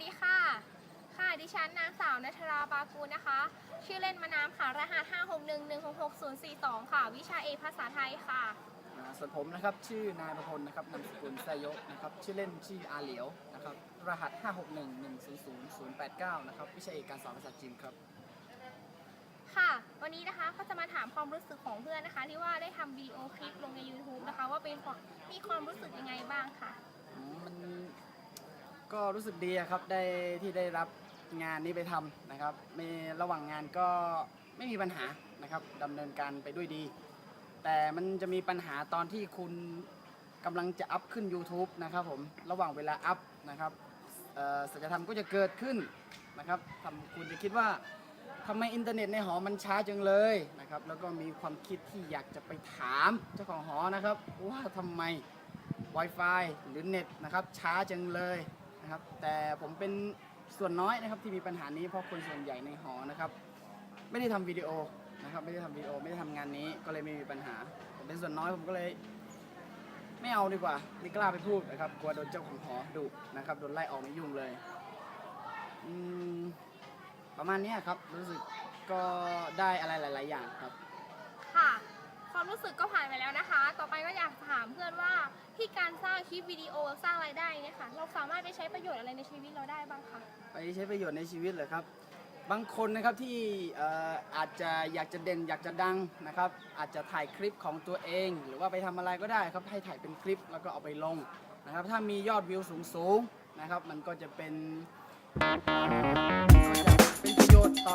นัชราบากูลนะคะ ชื่อเล่นมานามค่ะ รหัส 561166042 ค่ะ วิชาเอกภาษาไทยค่ะ อ่าส่วนผมนะครับชื่อนายประพลนะครับนามสกุลไซโยะนะครับชื่อเล่นชื่ออาเหลียวนะครับรหัส 561100089นะครับวิชาเอกการสอนภาษาจีนครับค่ะ วันนี้นะคะก็จะมาถามความรู้สึกของเพื่อนนะคะ ที่ว่าได้ทำวิดีโอคลิปลงใน YouTube นะคะ ว่าเป็นความมีความรู้สึกยังไงบ้างค่ะอืมมัน ก็รู้สึกดีครับได้ที่ได้รับงานนี้ไปทำนะครับในระหว่างงานก็ไม่มีปัญหานะครับดำเนินการไปด้วยดี แต่มันจะมีปัญหาตอนที่คุณกำลังจะอัพขึ้น YouTube นะครับผมระหว่างเวลาอัพนะครับเอ่อสัจธรรมก็จะเกิดขึ้นนะครับทำคุณจะคิดว่าทำไมอินเทอร์เน็ตในหอมันช้าจังเลยนะครับ แล้วก็มีความคิดที่อยากจะไปถามเจ้าของหอนะครับ ว่าทำไม Wi-Fi หรือเน็ตนะครับช้าจังเลย ครับ แต่ผมเป็นส่วนน้อยนะครับที่มีปัญหานี้เพราะคนส่วนใหญ่ในหอนะครับไม่ได้ทำวิดีโอนะครับไม่ได้ทำวิดีโอไม่ได้ทำงานนี้ก็เลยไม่มีปัญหา ผมเป็นส่วนน้อยผมก็เลย ไม่เอาดีกว่าไม่กล้าไปพูดนะครับกลัวโดนเจ้าของหอดุนะครับโดนไล่ออกไม่ยุ่งเลยอืมประมาณเนี้ยครับรู้สึกก็ได้อะไรหลาย ๆ อย่างครับ ค่ะ ความรู้สึกก็ผ่านไปแล้วนะคะ ต่อไปก็อยากถามเพื่อนว่า ที่การสร้างคลิปวิดีโอสร้างรายได้เนี่ยค่ะเราสามารถไปใช้ประโยชน์อะไรในชีวิตเราได้บ้างคะไปใช้ประโยชน์ในชีวิตเหรอครับ บางคนนะครับที่เอ่ออาจจะอยากจะเด่นอยากจะดังนะครับ อาจจะถ่ายคลิปของตัวเอง หรือว่าไปทำอะไรก็ได้ครับให้ถ่ายเป็นคลิปแล้วก็เอาไปลงนะครับ ถ้ามียอดวิวสูงๆนะครับ มันก็จะเป็นประโยชน์ต่อ